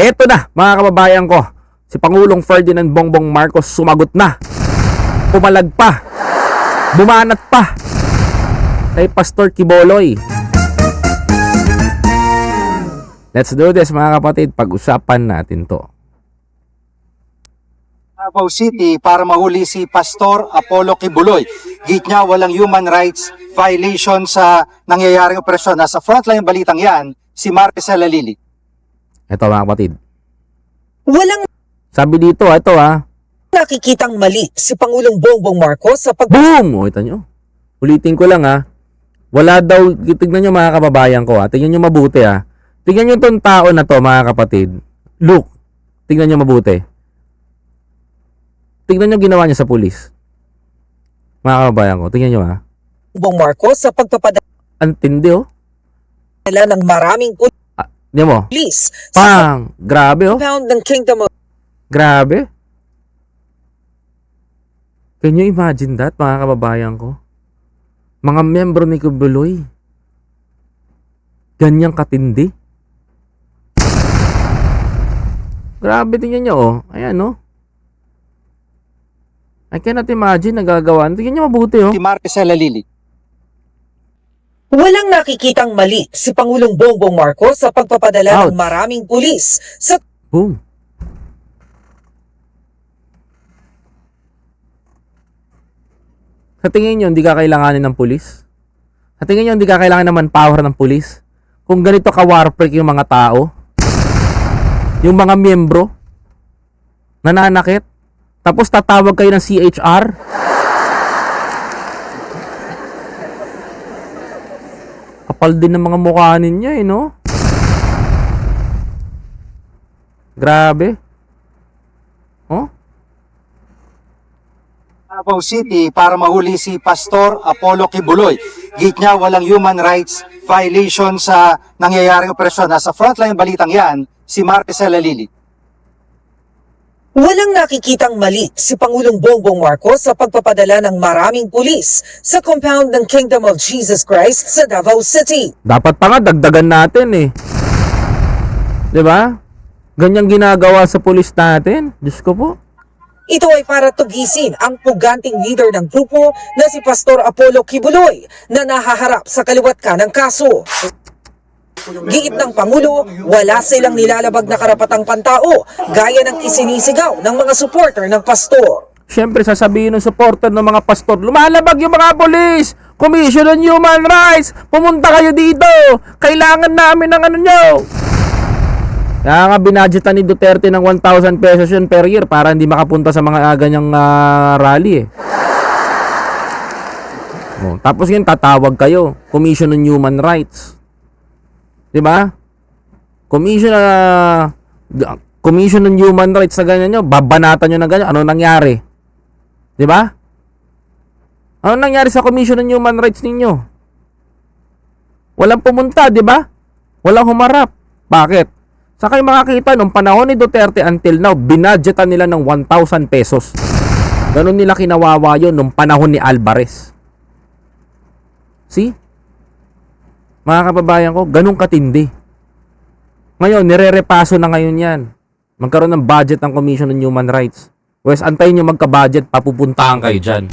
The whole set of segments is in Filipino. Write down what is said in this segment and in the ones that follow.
Eto na, mga kababayan ko. Si Pangulong Ferdinand Bongbong Marcos sumagot na. Pumalag pa. Bumanat pa. Kay Pastor Kiboloy. Let's do this mga kapatid. Pag-usapan natin to. Davao City para mahuli si Pastor Apollo Kibuloy. Git niya walang human rights violation sa nangyayaring operasyon. Nasa frontline balitang yan, si Marcela Lili. Ito mga kapatid. Walang Sabi dito, ito ah. nakikitang mali si Pangulong Bongbong Marcos sa pag Boom! O, ito nyo. Ulitin ko lang ha. Wala daw, tignan nyo mga kababayan ko ha. Tignan nyo mabuti ha. Tignan nyo itong tao na to mga kapatid. Look. Tignan nyo mabuti. Tignan nyo ginawa niya sa pulis. Mga kababayan ko. Tignan nyo ha. Bongbong Marcos sa pagpapadala Ang tindi oh. ng maraming Tignan mo. sa Pang! Grabe oh. compound ng Kingdom of Grabe. Can you imagine that, mga kababayan ko? Mga membro ni Kubuloy. Ganyang katindi. Grabe tingnan nyo, oh. Ayan, oh. I cannot imagine nagagawa. Tingnan nyo mabuti, oh. Si Marcela Lili. Walang nakikitang mali si Pangulong Bongbong Marcos sa pagpapadala Ouch. ng maraming pulis sa Boom. Sa tingin nyo, hindi ka kailanganin ng pulis? Sa tingin nyo, hindi ka kailangan ng manpower ng pulis? Kung ganito ka warpek yung mga tao, yung mga miyembro, nananakit, tapos tatawag kayo ng CHR, kapal din ng mga mukha ninyo eh, no? Grabe. Oh? Davao City para mahuli si Pastor Apollo Kibuloy. Git niya walang human rights violation sa nangyayaring operasyon. Nasa frontline balitang yan, si Marcela Lili. Walang nakikitang mali si Pangulong Bongbong Marcos sa pagpapadala ng maraming pulis sa compound ng Kingdom of Jesus Christ sa Davao City. Dapat pa nga dagdagan natin eh. 'Di ba? Ganyang ginagawa sa pulis natin. Diyos ko po. Ito ay para tugisin ang puganting leader ng grupo na si Pastor Apollo Kibuloy na nahaharap sa kaliwat ka ng kaso. Giit ng Pangulo, wala silang nilalabag na karapatang pantao gaya ng isinisigaw ng mga supporter ng pastor. Siyempre sasabihin ng supporter ng mga pastor, lumalabag yung mga polis! Commission on Human Rights! Pumunta kayo dito! Kailangan namin ng ano nyo! Kaya nga binadgetan ni Duterte ng 1,000 pesos yun per year para hindi makapunta sa mga ah, ganyang ah, rally eh. Oh, tapos yun tatawag kayo, Commission on Human Rights. 'Di ba? Commission ah, g- Commission on Human Rights sa ganyan nyo, babanatan nyo na ganyan, ano nangyari? 'Di ba? Ano nangyari sa Commission on Human Rights ninyo? Walang pumunta, 'di ba? Walang humarap. Bakit? Sa kayo makakita nung panahon ni Duterte until now, binadgetan nila ng 1,000 pesos. Ganon nila kinawawa yun nung panahon ni Alvarez. See? Mga kababayan ko, ganun katindi. Ngayon, nire-repaso na ngayon yan. Magkaroon ng budget ng Commission on Human Rights. Wes, antayin nyo magka-budget, papupuntahan kayo dyan.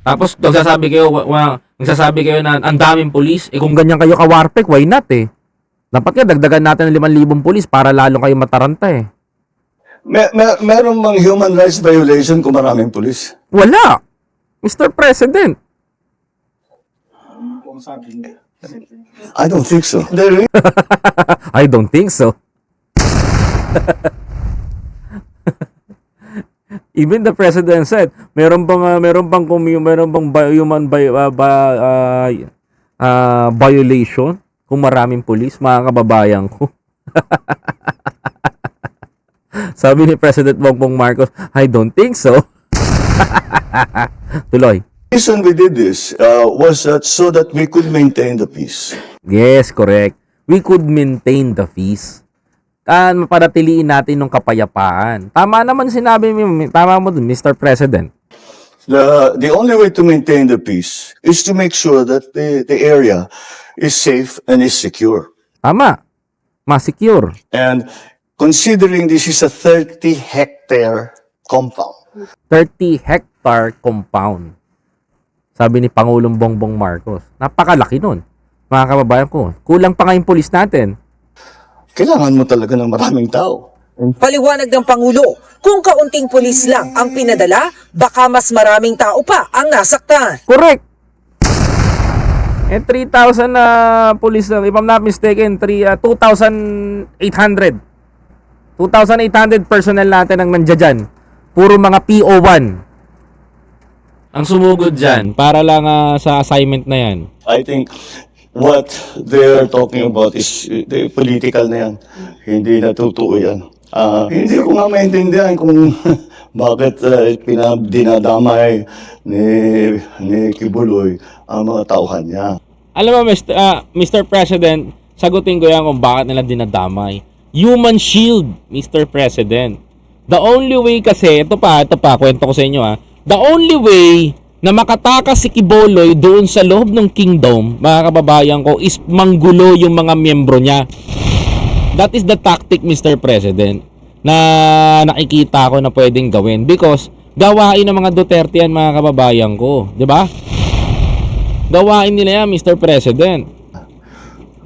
Tapos, nagsasabi kayo, wa, nagsasabi kayo na ang daming pulis. Eh kung ganyan kayo kawarpek, why not eh? Dapat nga, dagdagan natin ng 5,000 pulis para lalo kayo mataranta eh. Mer mer meron bang human rights violation kung maraming pulis? Wala! Mr. President! I don't think so. I don't think so. Even the president said, meron bang uh, meron bang kung meron bang bi- human bi- uh, ba- uh, uh, violation kung maraming pulis, mga kababayan ko. Sabi ni President Bongbong Marcos, I don't think so. Tuloy. Reason we did this uh, was that so that we could maintain the peace. Yes, correct. We could maintain the fees. Ah, mapanatiliin natin ng kapayapaan. Tama naman sinabi mo, tama mo dun, Mr. President. The the only way to maintain the peace is to make sure that the, the area is safe and is secure. Tama. ma-secure. And considering this is a 30 hectare compound, 30 hectare compound. Sabi ni Pangulong Bongbong Marcos. Napakalaki nun. Mga kababayan ko. Kulang pa nga yung pulis natin. kailangan mo talaga ng maraming tao. Paliwanag ng Pangulo, kung kaunting pulis lang ang pinadala, baka mas maraming tao pa ang nasaktan. Correct! Eh, 3,000 na pulis na, if I'm not mistaken, three, uh, 2,800. 2,800 personnel natin ang nandiyan dyan. Puro mga PO1. Ang sumugod dyan, para lang ah, sa assignment na yan. I think what they're talking about is uh, the political na yan. Hindi na totoo yan. Ah, hindi ko nga maintindihan kung bakit uh, pinadinadamay ni, ni Kibuloy ang mga tauhan niya. Alam mo, Mr. ah, Mr. President, sagutin ko yan kung bakit nila dinadamay. Human shield, Mr. President. The only way kasi, ito pa, ito pa, kwento ko sa inyo ha. The only way na makatakas si Kiboloy doon sa loob ng kingdom, mga kababayan ko, is manggulo yung mga miyembro niya. That is the tactic, Mr. President, na nakikita ko na pwedeng gawin. Because, gawain ng mga Duterte yan, mga kababayan ko. ba? Gawain nila yan, Mr. President.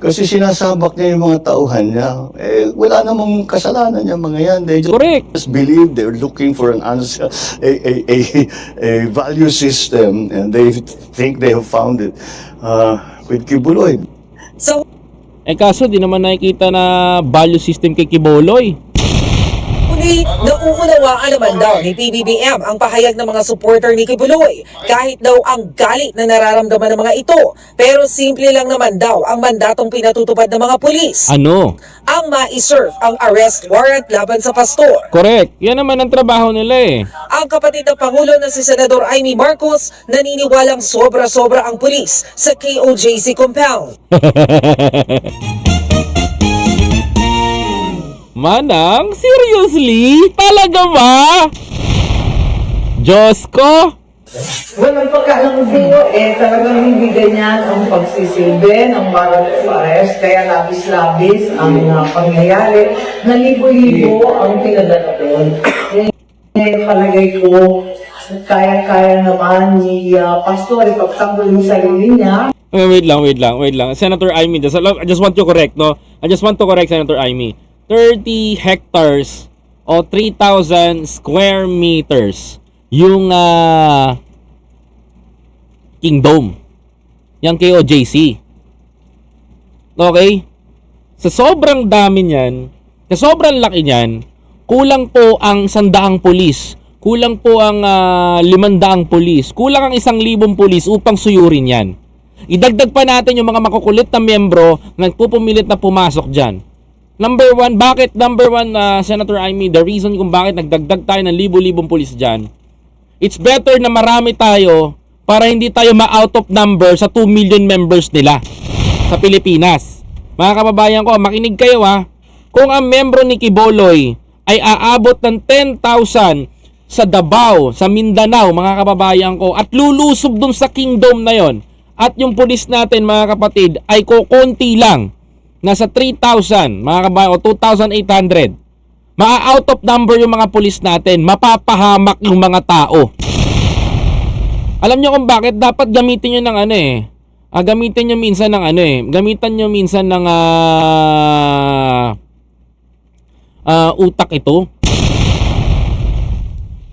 Kasi sinasabak niya yung mga tauhan niya. Eh, wala namang kasalanan niya mga yan. They just, Correct. just believe they're looking for an answer, a, a, a, a value system, and they think they have found it uh, with Kibuloy. Sa Eh kaso, di naman nakikita na value system kay Kiboloy. Huli, nauunawaan naman daw ni PBBM ang pahayag ng mga supporter ni Kibuloy kahit daw ang galit na nararamdaman ng mga ito. Pero simple lang naman daw ang mandatong pinatutupad ng mga pulis Ano? ang ma-serve ang arrest warrant laban sa pastor. Correct. Yan naman ang trabaho nila eh. Ang kapatid ng Pangulo na si Senador Amy Marcos naniniwalang sobra-sobra ang pulis sa KOJC compound. Manang? Seriously? Talaga ba? Diyos ko? Walang pagkakagusto, eh talagang hindi ganyan ang pagsisilbi ng warrant of arrest, kaya labis-labis ang uh, pangyayari na libo-libo ang pinadala doon. Eh, eh, palagay ko, kaya-kaya naman ni uh, Pastor ipagtanggol yung sarili niya Eh, wait lang, wait lang, wait lang. Senator Amy, just, I just want to correct, no? I just want to correct Senator Amy. 30 hectares o 3,000 square meters yung ah, kingdom. Yung KOJC. Okay? Sa sobrang dami niyan, sa sobrang laki niyan, kulang po ang sandaang pulis. Kulang po ang limandaang pulis. Kulang ang isang libong pulis upang suyurin yan. Idagdag pa natin yung mga makukulit na miyembro na nagpupumilit na pumasok dyan. Number one, bakit number one, ah, Senator Amy, the reason kung bakit nagdagdag tayo ng libo-libong pulis dyan, it's better na marami tayo para hindi tayo ma-out of number sa 2 million members nila sa Pilipinas. Mga kababayan ko, makinig kayo ha. Kung ang membro ni Kiboloy ay aabot ng 10,000 sa Davao, sa Mindanao, mga kababayan ko, at lulusob dun sa kingdom na yon, at yung pulis natin, mga kapatid, ay kukunti lang, nasa 3,000, mga kababayan ko, 2,800, maa-out of number yung mga pulis natin, mapapahamak yung mga tao. Alam nyo kung bakit dapat gamitin nyo ng ano eh. Ah, gamitin nyo minsan ng ano eh. Gamitan nyo minsan ng ah ah, utak ito.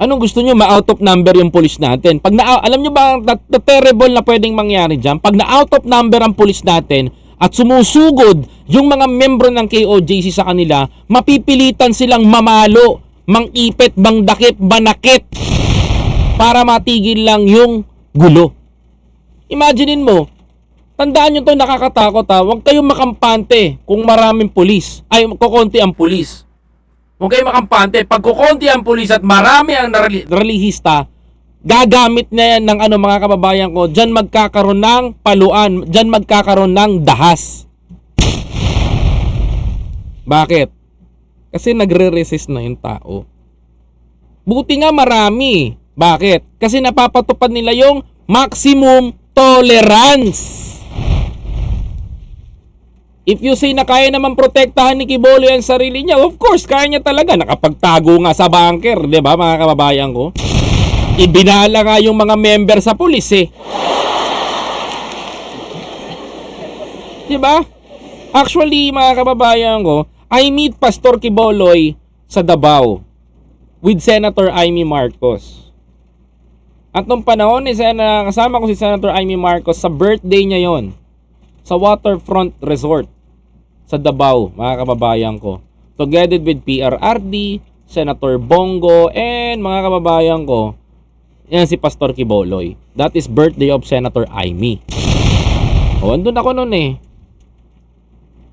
Anong gusto nyo ma-out of number yung pulis natin? Pag na alam nyo ba the, the terrible na pwedeng mangyari diyan? Pag na-out of number ang pulis natin at sumusugod yung mga membro ng KOJC sa kanila, mapipilitan silang mamalo, mangipit, mangdakip, manakit para matigil lang yung gulo. Imaginein mo, tandaan nyo to nakakatakot ha, huwag kayong makampante kung maraming pulis, ay kukonti ang pulis. Huwag kayong makampante, pag kukonti ang pulis at marami ang relihista, gagamit na yan ng ano mga kababayan ko, dyan magkakaroon ng paluan, dyan magkakaroon ng dahas. Bakit? Kasi nagre-resist na yung tao. Buti nga marami. Bakit? Kasi napapatupad nila yung maximum tolerance. If you say na kaya naman protektahan ni Kiboloy ang sarili niya, of course, kaya niya talaga. Nakapagtago nga sa bunker, di ba mga kababayan ko? Ibinala nga yung mga member sa pulis eh. Di ba? Actually, mga kababayan ko, I meet Pastor Kiboloy sa Davao with Senator Amy Marcos. At nung panahon ni Sena, kasama ko si Senator Amy Marcos sa birthday niya yon sa Waterfront Resort sa Davao, mga kababayan ko. Together with PRRD, Senator Bongo, and mga kababayan ko, yan si Pastor Kiboloy. That is birthday of Senator Amy. O, andun ako noon eh.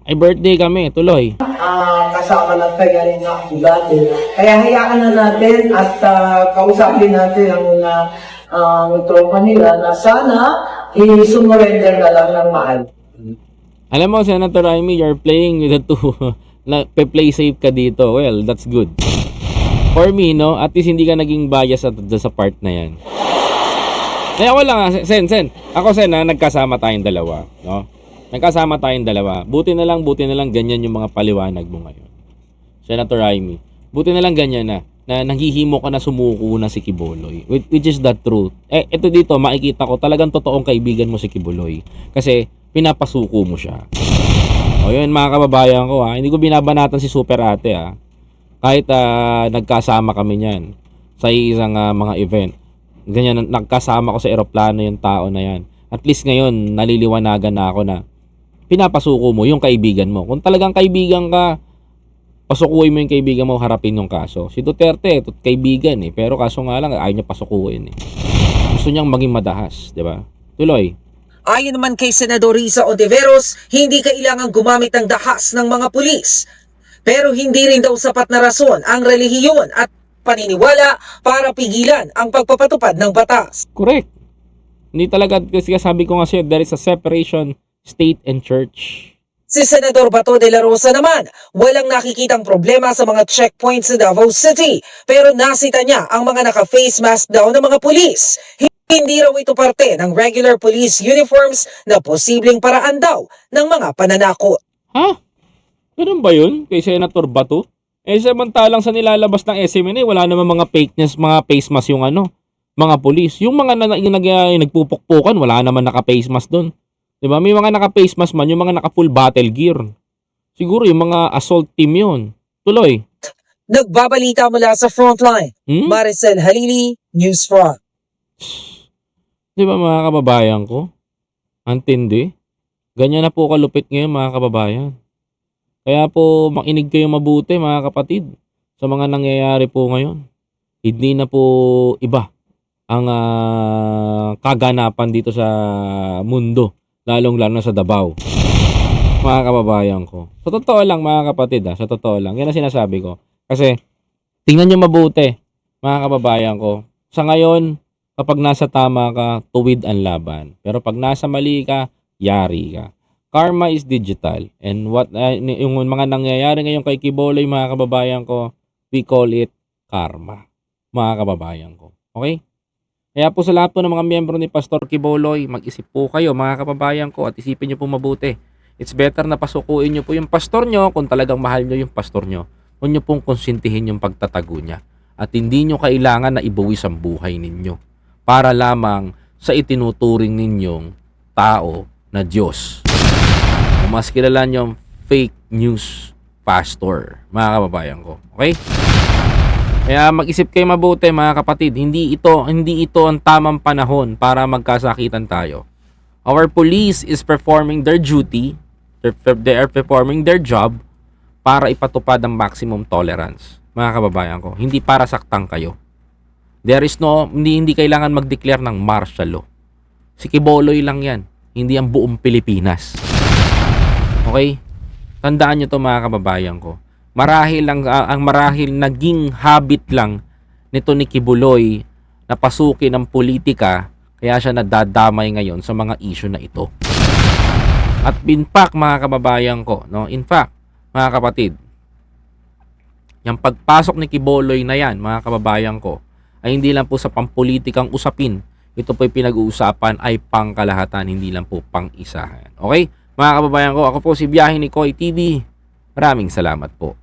Ay birthday kami, tuloy. Ah, kasama na kaya rin ako dati. Kaya hayaan na natin at ah, kausapin natin ang mga uh, tropa nila na sana i-surrender na lang ng mahal. Alam mo, Senator Amy, you're playing with the two. na, play safe ka dito. Well, that's good. For me, no, at least hindi ka naging bias sa, sa part na yan. Kaya ako lang, ah, Sen, Sen. Ako, Sen, ha, nagkasama tayong dalawa. No? Nagkasama tayong dalawa. Buti na lang, buti na lang ganyan yung mga paliwanag mo ngayon. Senator Amy. Buti na lang ganyan na na nanghihimo ka na sumuko na si Kiboloy. Which, is the truth. Eh, ito dito, makikita ko talagang totoong kaibigan mo si Kiboloy. Kasi, pinapasuko mo siya. O yun, mga kababayan ko ha. Hindi ko binabanatan si Super Ate ha. Kahit ah, nagkasama kami niyan sa isang ah, mga event. Ganyan, nagkasama ko sa eroplano yung tao na yan. At least ngayon, naliliwanagan na ako na pinapasuko mo yung kaibigan mo. Kung talagang kaibigan ka, pasukuin mo yung kaibigan mo, harapin yung kaso. Si Duterte, kaibigan eh. Pero kaso nga lang, ayaw niya pasukuin eh. Gusto niyang maging madahas, di ba? Tuloy. Ayon naman kay Senador Risa Ontiveros, hindi kailangang gumamit ng dahas ng mga pulis. Pero hindi rin daw sapat na rason ang relihiyon at paniniwala para pigilan ang pagpapatupad ng batas. Correct. Hindi talaga, kasi sabi ko nga sa'yo, there is a separation state and church. Si Senador Bato de la Rosa naman, walang nakikitang problema sa mga checkpoints sa Davao City. Pero nasita niya ang mga naka-face mask daw ng mga pulis. Hindi raw ito parte ng regular police uniforms na posibleng paraan daw ng mga pananakot. Ha? Ganun ba yun? Kay Senator Bato? Eh, samantalang sa nilalabas ng SMNA, wala naman mga fakeness, mga face mask yung ano, mga polis. Yung mga na, yung nag, yung nagpupukpukan, wala naman naka-face mask doon. 'Di ba? May mga naka-face mask man, yung mga naka-full battle gear. Siguro yung mga assault team yun. Tuloy. Nagbabalita mula sa frontline, Hmm? Maricel Halili, News Front. Di ba mga kababayan ko? Antindi. Ganyan na po kalupit ngayon mga kababayan. Kaya po makinig kayo mabuti mga kapatid sa mga nangyayari po ngayon. Hindi na po iba ang ah, kaganapan dito sa mundo. Lalong lalo na sa Davao. Mga kababayan ko. Sa totoo lang mga kapatid ha, sa totoo lang. Yan ang sinasabi ko. Kasi tingnan nyo mabuti mga kababayan ko. Sa ngayon, kapag nasa tama ka, tuwid ang laban. Pero pag nasa mali ka, yari ka. Karma is digital. And what uh, yung mga nangyayari ngayon kay Kiboloy, mga kababayan ko, we call it karma. Mga kababayan ko. Okay? Kaya po sa lahat po ng mga miyembro ni Pastor Kiboloy, mag-isip po kayo mga kababayan ko at isipin nyo po mabuti. It's better na pasukuin nyo po yung pastor nyo kung talagang mahal nyo yung pastor nyo. Huwag nyo pong konsintihin yung pagtatago niya. At hindi nyo kailangan na ibuwis ang buhay ninyo para lamang sa itinuturing ninyong tao na Diyos. O mas kilala nyo fake news pastor, mga kababayan ko. Okay? Kaya mag-isip kayo mabuti mga kapatid, hindi ito hindi ito ang tamang panahon para magkasakitan tayo. Our police is performing their duty, they are performing their job para ipatupad ang maximum tolerance. Mga kababayan ko, hindi para saktan kayo. There is no, hindi, hindi kailangan mag-declare ng martial law. Si Kiboloy lang yan, hindi ang buong Pilipinas. Okay? Tandaan nyo to mga kababayan ko. Marahil ang, ah, ang marahil naging habit lang nito ni Kibuloy na pasukin ang politika kaya siya nadadamay ngayon sa mga issue na ito. At in fact, mga kababayan ko, no? In fact, mga kapatid, yung pagpasok ni Kibuloy na yan, mga kababayan ko, ay hindi lang po sa pampolitikang usapin. Ito po'y pinag-uusapan ay pangkalahatan, hindi lang po pang-isahan. Okay? Mga kababayan ko, ako po si Biyahe ni Koy TV. Maraming salamat po.